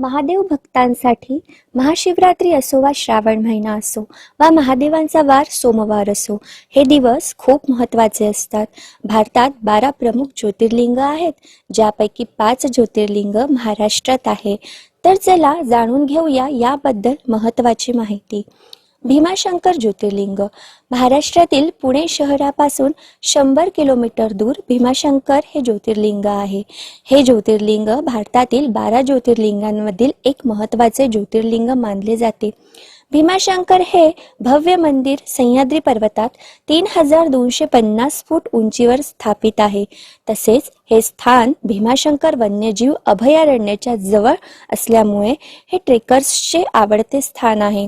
महादेव भक्तांसाठी महाशिवरात्री असो वा श्रावण महिना असो वा महादेवांचा वार सोमवार असो हे दिवस खूप महत्त्वाचे असतात. भारतात बारा प्रमुख ज्योतिर्लिंग आहेत ज्यापैकी पाच ज्योतिर्लिंग महाराष्ट्रात आहे. तर चला जाणून घेऊया याबद्दल महत्त्वाची माहिती. भीमाशंकर ज्योतिर्लिंग. महाराष्ट्रातील पुणे शहरापासून शंभर किलोमीटर दूर भीमाशंकर हे ज्योतिर्लिंग आहे. हे ज्योतिर्लिंग भारतातील बारा ज्योतिर्लिंगांमधील एक महत्त्वाचे ज्योतिर्लिंग मानले जाते. भीमाशंकर हे भव्य मंदिर सह्याद्री पर्वतात तीन हजार दोनशे पन्नास फूट उंचीवर स्थापित आहे. तसेच हे स्थान भीमाशंकर वन्यजीव अभयारण्याच्या जवळ असल्यामुळे हे ट्रेकर्सचे आवडते स्थान आहे.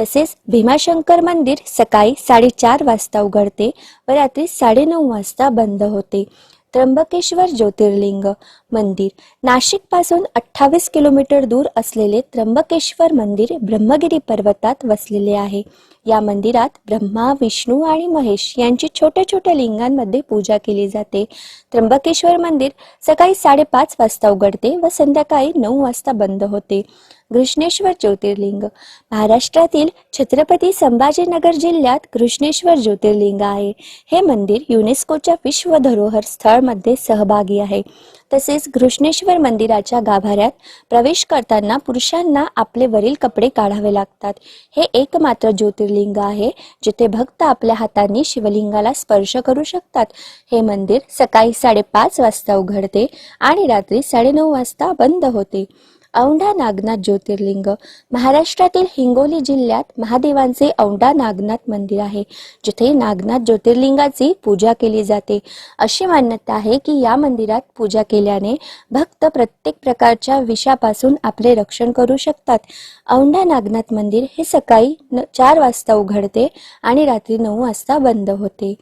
तसेच भीमाशंकर मंदिर सकाळी साडेचार वाजता उघडते व रात्री साडेनऊ वाजता बंद होते. त्र्यंबकेश्वर ज्योतिर्लिंग मंदिर. नाशिकपासून अठ्ठावीस किलोमीटर दूर असलेले त्र्यंबकेश्वर मंदिर ब्रह्मगिरी पर्वतात वसलेले आहे. या मंदिरात ब्रह्मा विष्णू आणि महेश यांची छोट्या छोट्या लिंगांमध्ये पूजा केली जाते. त्र्यंबकेश्वर मंदिर सकाळी साडेपाच वाजता उघडते व संध्याकाळी नऊ वाजता बंद होते. कृष्णेश्वर ज्योतिर्लिंग. महाराष्ट्रातील छत्रपती संभाजीनगर जिल्ह्यात घृष्णेश्वर ज्योतिर्लिंग आहे. हे मंदिर युनेस्कोच्या विश्व धरोहर स्थळमध्ये सहभागी आहे. तसेच घृष्णेश्वर मंदिराच्या गाभाऱ्यात प्रवेश करताना पुरुषांना आपले वरील कपडे काढावे लागतात. हे एकमात्र ज्योतिर्लिंग आहे जिथे भक्त आपल्या हातांनी शिवलिंगाला स्पर्श करू शकतात. हे मंदिर सकाळी साडेपाच वाजता उघडते आणि रात्री साडेनऊ वाजता बंद होते. औंढा नागनाथ ज्योतिर्लिंग. महाराष्ट्रातील हिंगोली जिल्ह्यात महादेवांचे औंढा नागनाथ मंदिर आहे जिथे नागनाथ ज्योतिर्लिंगाची पूजा केली जाते. अशी मान्यता आहे की या मंदिरात पूजा केल्याने भक्त प्रत्येक प्रकारच्या विषापासून आपले रक्षण करू शकतात. औंढा नागनाथ मंदिर हे सकाळी न- चार वाजता उघडते आणि रात्री नऊ वाजता बंद होते.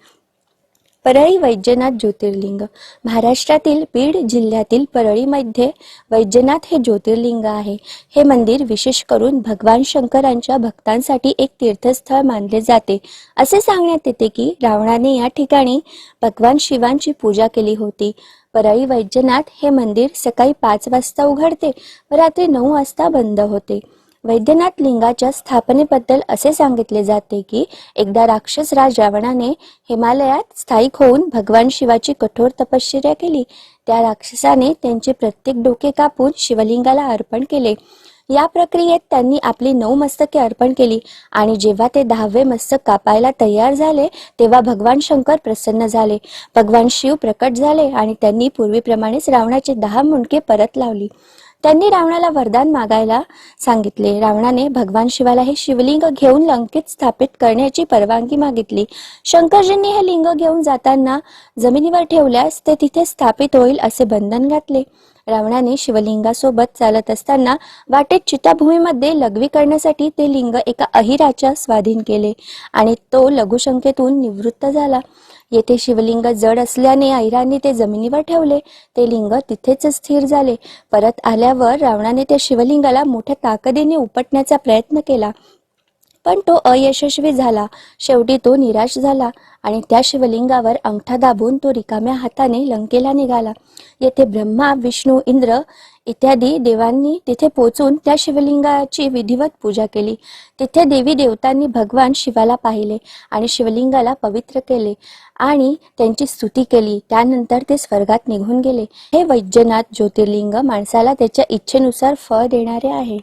परळी वैद्यनाथ ज्योतिर्लिंग. महाराष्ट्रातील बीड जिल्ह्यातील परळीमध्ये वैद्यनाथ हे ज्योतिर्लिंग आहे. हे मंदिर विशेष करून भगवान शंकरांच्या भक्तांसाठी एक तीर्थस्थळ मानले जाते. असे सांगण्यात येते की रावणाने या ठिकाणी भगवान शिवांची पूजा केली होती. परळी वैद्यनाथ हे मंदिर सकाळी पाच वाजता उघडते व रात्री नऊ वाजता बंद होते. वैद्यनाथ लिंगाच्या स्थापनेबद्दल असे सांगितले जाते की एकदा राक्षस राज रावणाने हिमालयात स्थायिक होऊन भगवान शिवाची कठोर तपश्चर्या केली. त्या राक्षसाने त्यांचे प्रत्येक डोके कापून शिवलिंगाला अर्पण केले. या प्रक्रियेत त्यांनी आपली नऊ मस्तके अर्पण केली आणि जेव्हा ते दहावे मस्तक कापायला तयार झाले तेव्हा भगवान शंकर प्रसन्न झाले. भगवान शिव प्रकट झाले आणि त्यांनी पूर्वीप्रमाणेच रावणाचे दहा मुंडके परत लावली. त्यांनी रावणाला वरदान मागायला सांगितले. रावणाने भगवान शिवाला हे शिवलिंग घेऊन लंकेत स्थापित करण्याची परवानगी मागितली. शंकरजींनी हे लिंग घेऊन जाताना जमिनीवर ठेवल्यास ते तिथे स्थापित होईल असे बंधन घातले. रावणाने शिवलिंगासोबत चालत असताना वाटेत चिताभूमीमध्ये लघवी करण्यासाठी ते लिंग एका अहिराच्या स्वाधीन केले आणि तो लघुशंकेतून निवृत्त झाला. येथे शिवलिंग जड असल्याने अहिराने ते जमिनीवर ठेवले. ते लिंग तिथेच स्थिर झाले. परत आल्यावर रावणाने त्या शिवलिंगाला मोठ्या ताकदीने उपटण्याचा प्रयत्न केला. पण तो अयशस्वी झाला. शेवटी तो निराश झाला आणि त्या शिवलिंगावर अंगठा दाबून तो रिकाम्या हाताने लंकेला निघाला. येथे ब्रह्मा विष्णू इंद्र इत्यादी देवांनी तिथे पोचून त्या शिवलिंगाची विधिवत पूजा केली. तिथे देवी देवतांनी भगवान शिवाला पाहिले आणि शिवलिंगाला पवित्र केले आणि त्यांची स्तुती केली. त्यानंतर ते स्वर्गात निघून गेले. हे वैद्यनाथ ज्योतिर्लिंग माणसाला त्याच्या इच्छेनुसार फळ देणारे आहे